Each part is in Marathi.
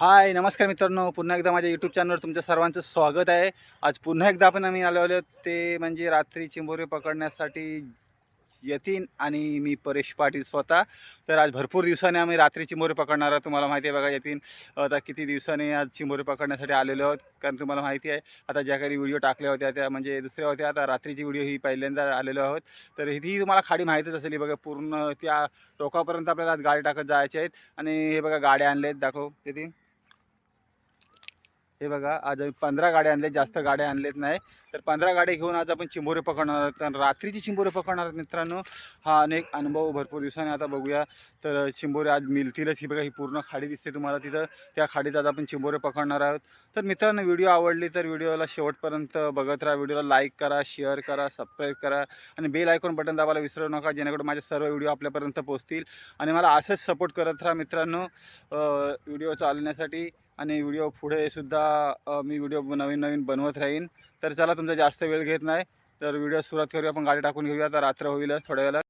हाय नमस्कार मित्रांनो. पुन्हा एकदा माझ्या यूट्यूब चॅनलवर तुमच्या सर्वांचं स्वागत आहे. आज पुन्हा एकदा आपण आम्ही आलो आलो ते म्हणजे रात्री चिंबोरे पकडण्यासाठी यतीन आणि मी परेश पाटील स्वतः. तर आज भरपूर दिवसाने आम्ही रात्री चिंबोरे पकडणार आहोत. तुम्हाला माहिती आहे बघा यतीन. आता किती दिवसांनी आज चिंबोरे पकडण्यासाठी आलेलो आहोत कारण तुम्हाला माहिती आहे आता ज्या काही व्हिडिओ टाकल्या होत्या त्या म्हणजे दुसऱ्या होत्या. आता रात्रीची व्हिडिओ ही पहिल्यांदा आलेलो आहोत. तर ही तुम्हाला खाडी माहितीच असेल बघा पूर्ण त्या टोकापर्यंत आपल्याला आज गाडी टाकत जायचे आहेत. आणि हे बघा गाड्या आणल्या आहेत दाखव यतीन. हे बघा आज आम्ही पंधरा गाड्या आणल्या जास्त गाड्या आणलेत नाही. तर पंधरा गाड्या घेऊन आज आपण चिंबोरे पकडणार आहोत. तर रात्रीची चिंबोरे पकडणार आहोत मित्रांनो. हा अनेक अनुभव भरपूर दिवसाने आता बघूया. तर चिंबोरे आज मिळतीलच. ही बघा ही पूर्ण खाडी दिसते तुम्हाला तिथं. त्या खाडीत आज आपण चिंबोरे पकडणार आहोत. तर मित्रांनो व्हिडिओ आवडली तर व्हिडिओला शेवटपर्यंत बघत राहा. व्हिडिओला लाईक करा शेअर करा सबस्क्राईब करा आणि बेल आयकॉन बटन दाबायला विसरू नका. जेणेकरून माझे सर्व व्हिडिओ आपल्यापर्यंत पोहोचतील. आणि मला असंच सपोर्ट करत राहा मित्रांनो. व्हिडिओ चालण्यासाठी आणि व्हिडिओ पुढे सुद्धा मी व्हिडिओ नवीन नवीन बनवत राहीन. तर चला तुमचा जास्त वेळ घेत नाही. तर व्हिडिओ सुरुवात करूया. आपण गाडी टाकून घेऊया. तर रात्र होईलच थोड्या वेळात.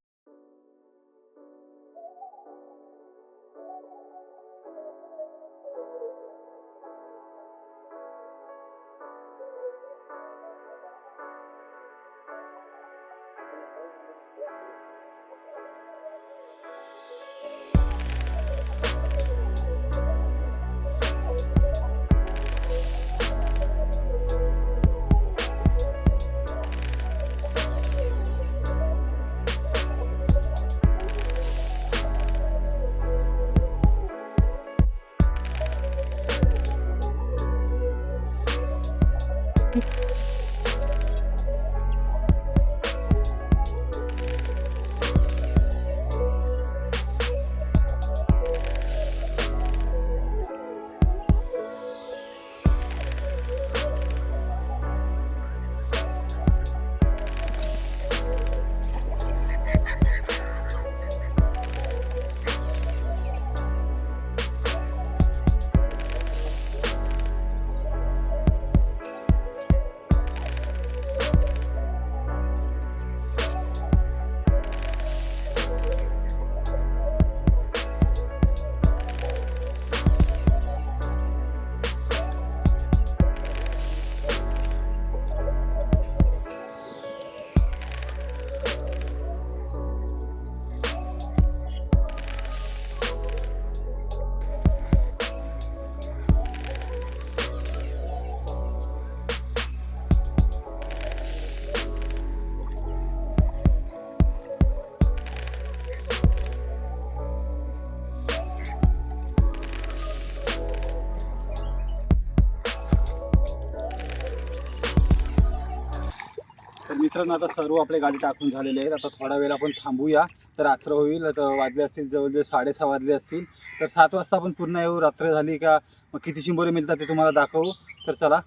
मित्रांनो आता सर्व आपले गाडी टाकून झालेले आहेत. आता थोडा वेळ आपण थांबूया. तर रात्र होईल आता वाजले असतील जवळजवळ साडेसहा वाजले असतील. तर सात वाजता आपण पूर्ण येऊ. रात्र झाली का मग किती शिंबोरे मिळतात ते तुम्हाला दाखवू. तर चला.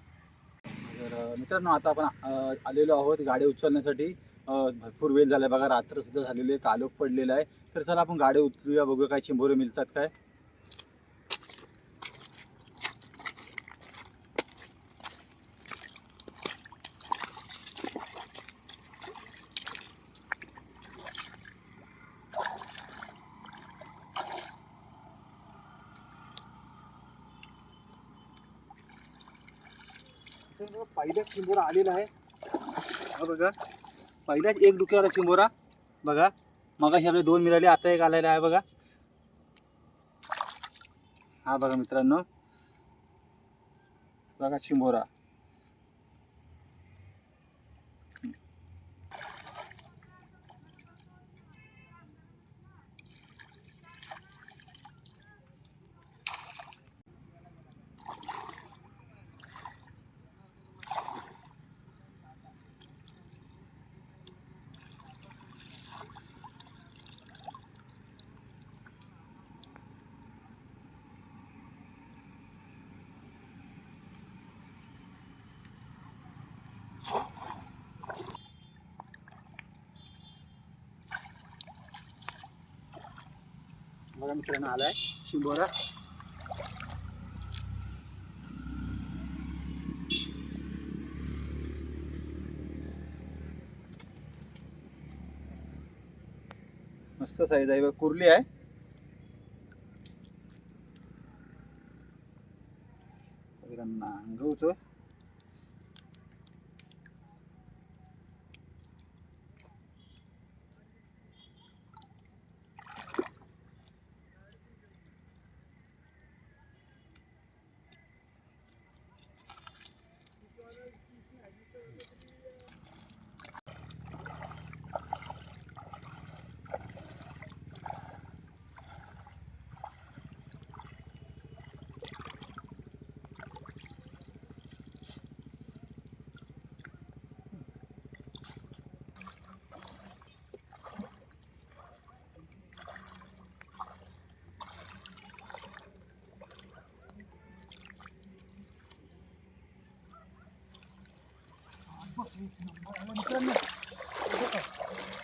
तर मित्रांनो आता आपण आलेलो आहोत गाडी उचलण्यासाठी. भरपूर वेळ झाला बघा रात्र सुद्धा झालेली आहे. कालोख पडलेला आहे. तर चला आपण गाडी उचलूया बघूया काय चिंबोरे मिळतात काय. पहिल्याच शिंबोरा चिंबोरा आलेला आहे. हा बघा. पहिल्याच एक डुक्यावर चिंबोरा बघा. मगाशी आपले दोन मिळाले आता एक आलेला आहे बघा. हा बघा मित्रांनो. बघा चिंबोरा बघा मित्रांनो आलाय. शिंबोरा. मस्त साईज आहे बघ कुर्ली आहे. जरा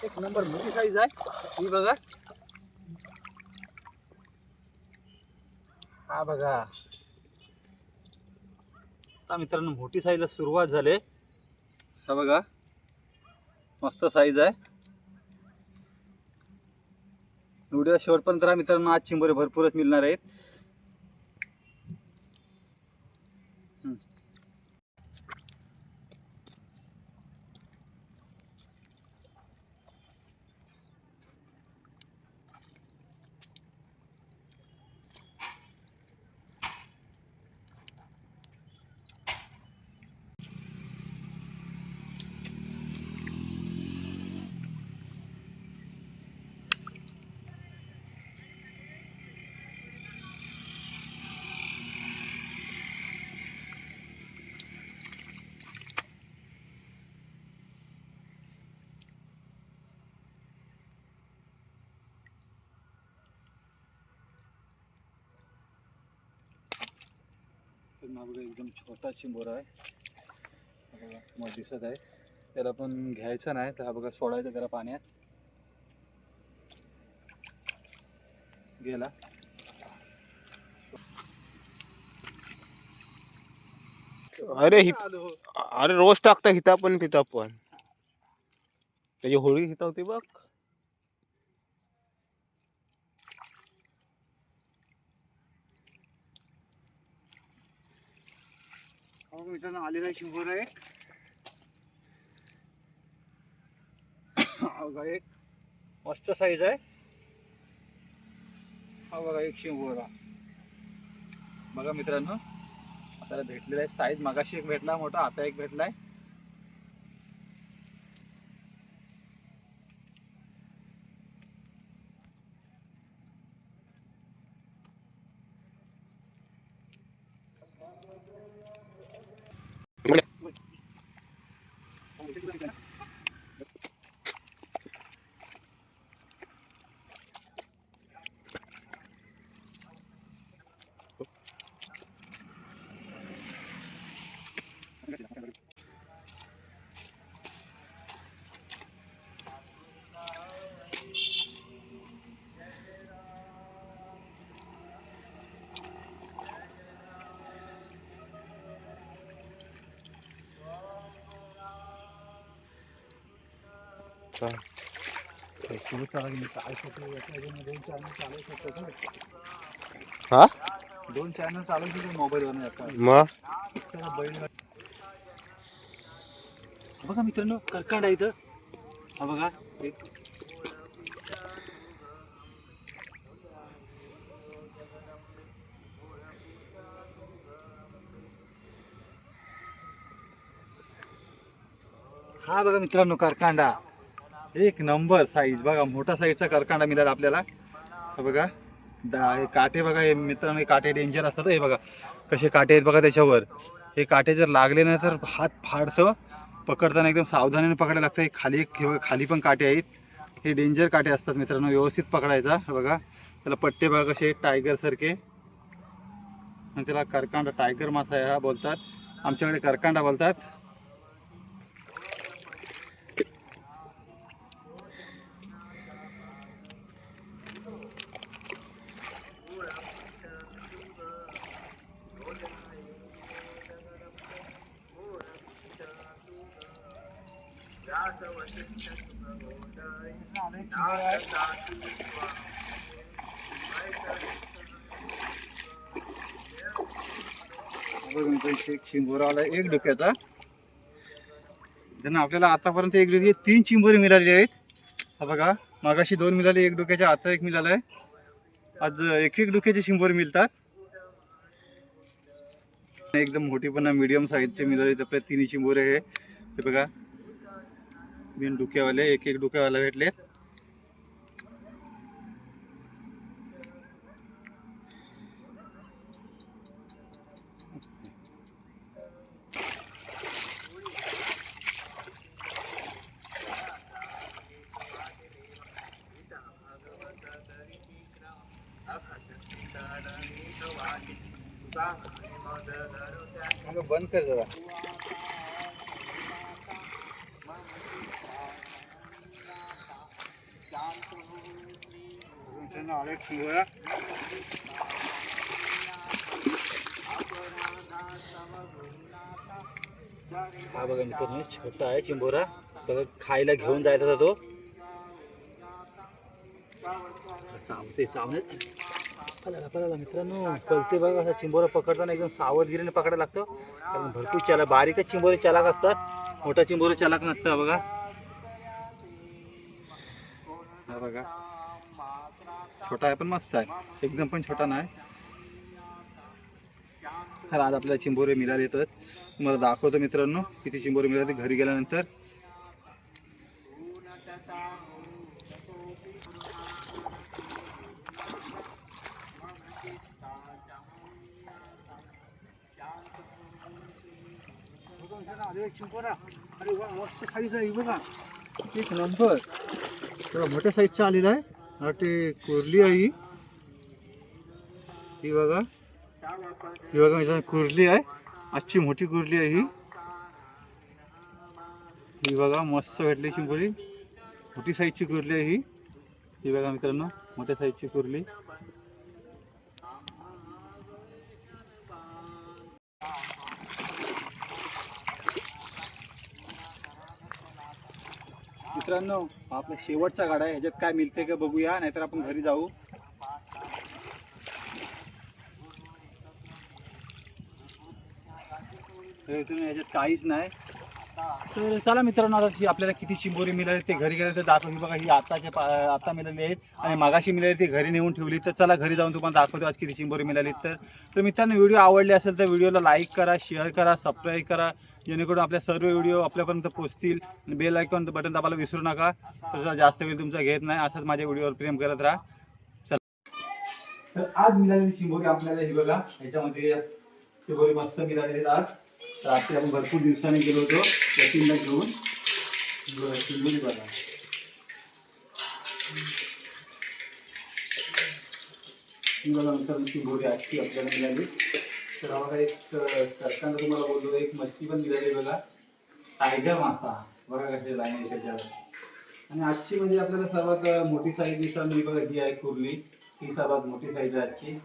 एक नंबर मोठी साईज आहे. ही बघा. हा बघा. आता मित्रांनो मोठी साईजला सुरुवात झाली. हा बघा. मस्त साईज आहे. व्हिडिओ शेवटपर्यंत राहा मित्रांनो. आज चिंबोरे भरपूरच मिळणार आहेत. हा बघा एकदम छोटा चिंबोरा आहे. हा मग दिसत आहे. त्याला पण घ्यायचं नाही तर हा बघा सोडायचं त्याला पाण्यात. गेला. अरे हि आलो. अरे रोज टाकता हिता पण पिता पण. त्याची होळी हिता होती बघ. मित्रांनो आलेला आहे शिंबोरा एक. हा एक. मस्त साईज आहे. हा बघा एक शिंबोरा बघा मित्रांनो आता भेटलेला आहे साईज मगाशी एक भेटला मोठा आता एक भेटलाय. सुरू का? हा? दोन चॅनल चालू शकतो मोबाईलवर आता. मग? बघा मित्रांनो करकांड आहे इथं. हा बघा एक. हा बघा मित्रांनो करकांडा एक नंबर साईज बघा मोठा साईजचा करकांडा मिळाला आपल्याला. बघा दा हे काटे बघा हे मित्रांनो हे काटे डेंजर असतात. हे बघा कसे काटे आहेत बघा त्याच्यावर. हे काटे जर लागले नाही तर हात फाडसं पकडताना एकदम सावधानीने पकडायला लागतं. हे खाली हे खाली पण काटे आहेत. हे डेंजर काटे असतात मित्रांनो व्यवस्थित पकडायचा. बघा त्याला पट्टे बघा कसे टायगर सारखे. आणि त्याला करकांडा टायगर मासा ह्या हा बोलतात. आमच्याकडे करकांडा बोलतात. चिंबोरा आला एक डोक्याचा. त्यांना आपल्याला आतापर्यंत एक डोके तीन चिंबोरे मिळाली आहेत. हा बघा मागाशी दोन मिळाले एक डोक्याच्या आता एक मिळाला आहे आज एक एक डोक्याचे चिंबोरी मिळतात. एकदम मोठी पण मिडियम साईजचे मिळाले तर तिन्ही चिंबोरे हे. ते बघा बिन डोक्यावाले एक एक डोक्यावाला भेटलेत बंद कर जरा आले चिंबोरा हा बघा मित्रांनो छोटा आहे चिंबोरा. बघा खायला घेऊन जायचा होता तो. चावते चावण्यात पळाला पळाला मित्रांनो. कळते बघा असा चिंबोरा पकडताना एकदम सावधगिरीने पकडायला लागतो. कारण भरपूर चाला बारीकच चिंबोरे चालाक असतात. मोठा चिंबोरे चालाक नसतं बघा. हा बघा. छोटा आहे पण मस्त आहे. एकदम पण छोटा नाही. तर आज आपल्याला चिंबोरे मिळाले तर. तुम्हाला दाखवतो मित्रांनो किती चिंबोरे मिळाले घरी गेल्यानंतर. अरे वा मस्त साईज आहे बघा एक नंबर मोठ्या साईजचा आलेला आहे. हा ते कोरली आहे ही. बघा. ही बघा मित्रांनो कुर्ली आहे. आजची मोठी कुर्ली आहे ही. ही बघा मस्त भेटली चिंबोरी मोठी साईजची कुर्ली आहे ही. ही बघा मित्रांनो मोठ्या साईजची कुर्ली. मित्रांनो आपला शेवटचा गाडा आहे. ह्याच्यात काय मिळते का बघूया नाहीतर आपण घरी जाऊ. ह्याच्यात काहीच नाही. तर चला मित्रांनो आता ही आपल्याला किती चिंबोरी मिळाली ते घरी गेले तर ही बघा ही आताच्या पा- आता मिळाली आहेत आणि मागाशी मिळाली ती घरी नेऊन ठेवली. तर चला घरी जाऊन तुम्हाला दाखवतो आज किती चिंबोरी मिळाली तर तर मित्रांनो व्हिडिओ आवडले असेल तर व्हिडिओला लाईक करा शेअर करा सबस्क्राईब करा. जेणेकरून आपल्या सर्व व्हिडिओ आपल्यापर्यंत पोहोचतील. बेल आयकॉन बटन दाबायला विसरू नका. तर जास्त वेळ तुमचा घेत नाही. असंच माझ्या व्हिडिओवर प्रेम करत राहा. चला. तर आज मिळालेली चिंबोरी आपल्याला ही बघा याच्यामध्ये चिंबोरी मस्त मिळालेली आज. तर आपण भरपूर दिवसांनी गेलो होतो. यतीनला घेऊन बरं, बघा. ही नंतर चिंबोरी आजची आपल्याला मिळाली. तर आम्हाला एक सरकारनं तुम्हाला बोललो एक मच्छी पण मिळाली बघा. टायगर मासा. बघा कसे लाईन त्याच्यावर. आणि आजची म्हणजे आपल्याला सर्वात मोठी साईज दिसतात म्हणजे बघा. ही आहे कुर्ली. ही सर्वात मोठी साईज आहे आजची.